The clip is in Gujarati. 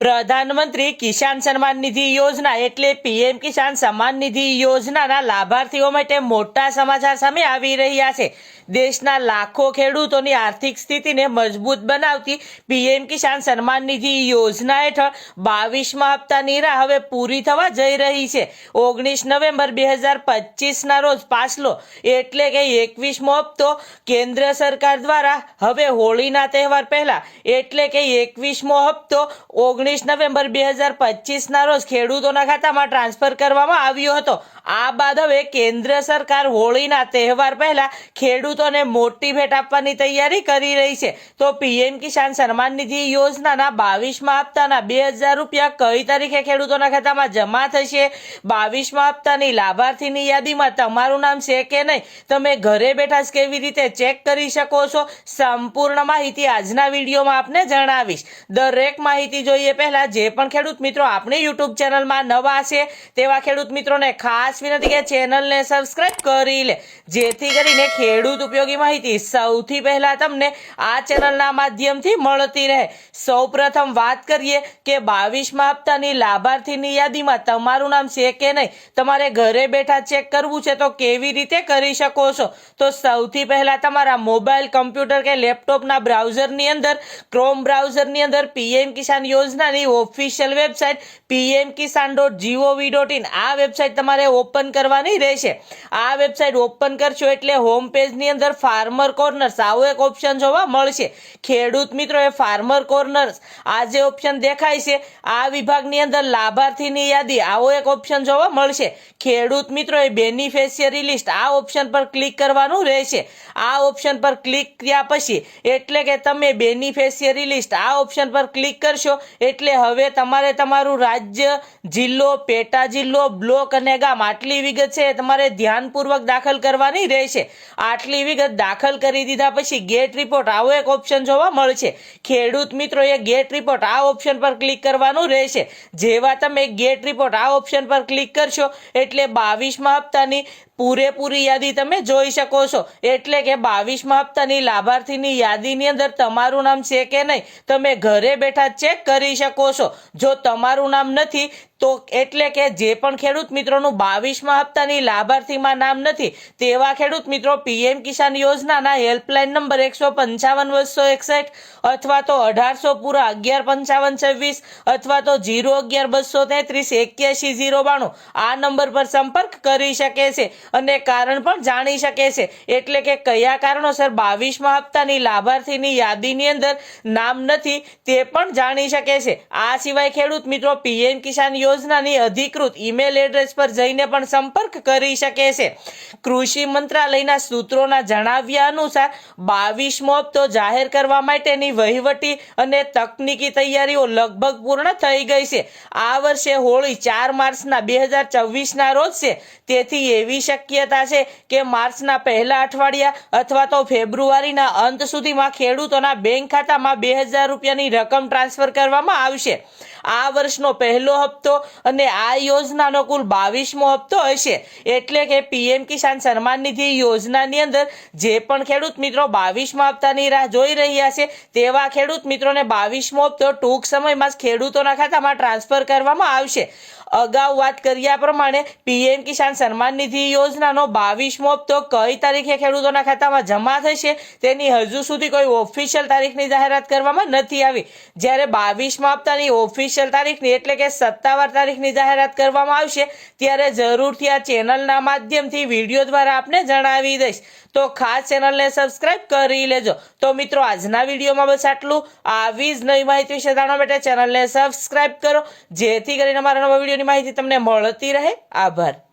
પ્રધાનમંત્રી કિસાન સન્માન નિધિ યોજના એટલે પીએમ કિસાન સન્માન નિધિ યોજનાના લાભાર્થીઓ માટે મોટા સમાચાર સામે આવી રહ્યા છે. દેશના લાખો ખેડૂતોની આર્થિક સ્થિતિને મજબૂત બનાવતી પીએમ કિસાન સન્માન નિધિ યોજના હેઠળ બાવીસમા હપ્તાની રાહ હવે પૂરી થવા જઈ રહી છે. ઓગણીસ નવેમ્બર બે હજાર પચીસના રોજ પાછલો, એટલે કે એકવીસમો હપ્તો કેન્દ્ર સરકાર દ્વારા હવે હોળીના તહેવાર પહેલા, એટલે કે એકવીસમો હપ્તો ઓગણીસ નવેમ્બર બે હજાર પચીસના રોજ ખેડૂતોના ખાતામાં ટ્રાન્સફર કરવામાં આવ્યો હતો. આ બાદ હવે કેન્દ્ર સરકાર હોળીના તહેવાર પહેલા ખેડૂતોને મોટી ભેટ આપવાની તૈયારી કરી રહી છે. તો પીએમ કિસાન સન્માન નિધિ યોજનાના બાવીસમાં હપ્તાના બે હજાર રૂપિયા કઈ તારીખે ખેડૂતોના ખાતામાં જમા થશે? બાવીસમાં હપ્તાની લાભાર્થીની યાદીમાં તમારું નામ છે કે નહીં? તમે ઘરે બેઠા જ કેવી રીતે ચેક કરી શકો છો? સંપૂર્ણ માહિતી આજના વિડીયોમાં આપને જણાવીશ. દરેક માહિતી જોઈએ પહેલાં જે પણ ખેડૂત મિત્રો આપણી યુટ્યુબ ચેનલમાં નવા છે, તેવા ખેડૂત મિત્રોને ખાસ વિનંતી કે ચેનલને સબસ્ક્રાઇબ કરી લે. જેથી કરીને ખેડૂત ઉપયોગી માહિતી સૌથી પહેલા તમને આ ચેનલના માધ્યમથી મળતી રહે. સૌપ્રથમ વાત કરીએ કે બાવીસમાં હપ્તાની લાભાર્થીની યાદીમાં તમારું નામ છે કે નહીં? તમારે ઘરે બેઠા ચેક કરવું છે તો કેવી રીતે કરી શકો છો? તો સૌથી પહેલા તમારા મોબાઈલ, કમ્પ્યુટર કે લેપટોપના બ્રાઉઝરની અંદર, ક્રોમ બ્રાઉઝરની અંદર પીએમ કિસાન યોજનાની official website P M Kisan dot G O V dot in. આ વેબસાઇટ તમારે ઓપન કરવાની રહેશે. આ વેબસાઇટ ઓપન કરશો એટલે હોમ પેજની અંદર ફાર્મર કોર્નર્સ આવો એક ઓપ્શન જોવા મળશે. ખેડૂત મિત્રો, એ ફાર્મર કોર્નર્સ આ જે ઓપ્શન દેખાય છે, આ વિભાગની અંદર લાભાર્થીની યાદી. આવો એક ઓપ્શન જોવા મળશે. ખેડૂત મિત્રો, એ બેનિફિશિયરી લિસ્ટ આ ઓપ્શન પર ક્લિક કરવાનું રહેશે. આ ઓપ્શન પર ક્લિક કર્યા પછી, એટલે કે તમે બેનિફિશિયરી લિસ્ટ આ ઓપ્શન પર ક્લિક કરશો, એટલે હવે તમારે તમારું રાજ્ય, જિલ્લો, પેટા જિલ્લો, બ્લોક અને ગામ આટલી વિગત છે તમારે ધ્યાનપૂર્વક દાખલ કરવાની રહેશે. આટલી વિગત દાખલ કરી દીધા પછી ગેટ રિપોર્ટ આવો એક ઓપ્શન જોવા મળશે. ખેડૂત મિત્રોએ ગેટ રિપોર્ટ આ ઓપ્શન પર ક્લિક કરવાનું રહેશે. જેવા તમે ગેટ રિપોર્ટ આ ઓપ્શન પર ક્લિક કરશો, એટલે બાવીસમાં હપ્તાની પૂરેપૂરી યાદી તમે જોઈ શકો છો. એટલે કે બાવીસમાં હપ્તાની લાભાર્થીની યાદીની અંદર તમારું નામ છે કે નહીં, તમે ઘરે બેઠા ચેક કરી શકો છો. જો તમારું નામ નથી, તો એટલે કે જે પણ ખેડૂત મિત્રોનું બાવીસમાં હપ્તાની લાભાર્થીમાં નામ નથી, તેવા ખેડૂત મિત્રો પીએમ કિસાન યોજનાના હેલ્પલાઇન નંબર એકસો પંચાવન, બસો એકસઠ અથવા તો અઢારસો પૂરા અગિયાર પંચાવન, છવ્વીસ અથવા તો જીરો અગિયાર, બસો તેત્રીસ, એક્યાસી જીરો બાણું આ નંબર પર સંપર્ક કરી શકે છે. અને કારણ પણ જાણી શકે છે. એટલે કે કયા કારણોસર બાવીસમાં હપ્તાની લાભાર્થીની યાદીની અંદર નામ નથી તે પણ જાણી શકે છે. આ સિવાય ખેડૂત મિત્રો પીએમ કિસાન યોજનાની અધિકૃત ઈમેલ એડ્રેસ પર જઈને પણ સંપર્ક કરી શકે છે. કૃષિ મંત્રાલયના સૂત્રોના જણાવ્યા અનુસાર બાવીસમો હપ્તો જાહેર કરવા માટેની વહીવટી અને તકનીકી તૈયારીઓ લગભગ પૂર્ણ થઈ ગઈ છે. આ વર્ષે હોળી ચાર માર્ચના બે હજાર ચોવીસના રોજ છે. તેથી એવી શક્યતા છે કે માર્ચના પહેલા અઠવાડિયા અથવા તો ફેબ્રુઆરીના અંત સુધીમાં ખેડૂતોના બેંક ખાતામાં બે હજાર રૂપિયાની રકમ ટ્રાન્સફર કરવામાં આવશે. આ વર્ષનો પહેલો હપ્તો અને આ યોજનાનો કુલ બાવીસમો હપ્તો હશે. એટલે કે પીએમ કિસાન સન્માન નિધિ યોજનાની અંદર જે પણ ખેડૂત મિત્રો બાવીસમા હપ્તાની રાહ જોઈ રહ્યા છે, તેવા ખેડૂત મિત્રોને બાવીસમો હપ્તો ટૂંક સમયમાં જ ખેડૂતોના ખાતામાં ટ્રાન્સફર કરવામાં આવશે. અગાઉ વાત કર્યા પ્રમાણે પીએમ કિસાન સન્માન નિધિ યોજનાનો બાવીસમો હપ્તો કઈ તારીખે ખેડૂતોના ખાતામાં જમા થશે તેની હજુ સુધી કોઈ ઓફિશિયલ તારીખની જાહેરાત કરવામાં નથી આવી. જ્યારે બાવીસમા હપ્તાની ઓફિશિયલ તારીખની એટલે કે સત્તાવાર તારીખની જાહેરાત કરવામાં આવશે, ત્યારે જરૂરથી આ ચેનલના માધ્યમથી વીડિયો દ્વારા આપને જણાવી દઈશ. તો ખાસ ચેનલને સબસ્ક્રાઇબ કરી લેજો. તો મિત્રો, આજના વિડીયોમાં બસ આટલું. આવી જ નવી માહિતી વિશે જાણવા માટે ચેનલને સબસ્ક્રાઇબ કરો. જેથી કરીને અમારા નવા વિડીયોની માહિતી તમને મળતી રહે. આભાર.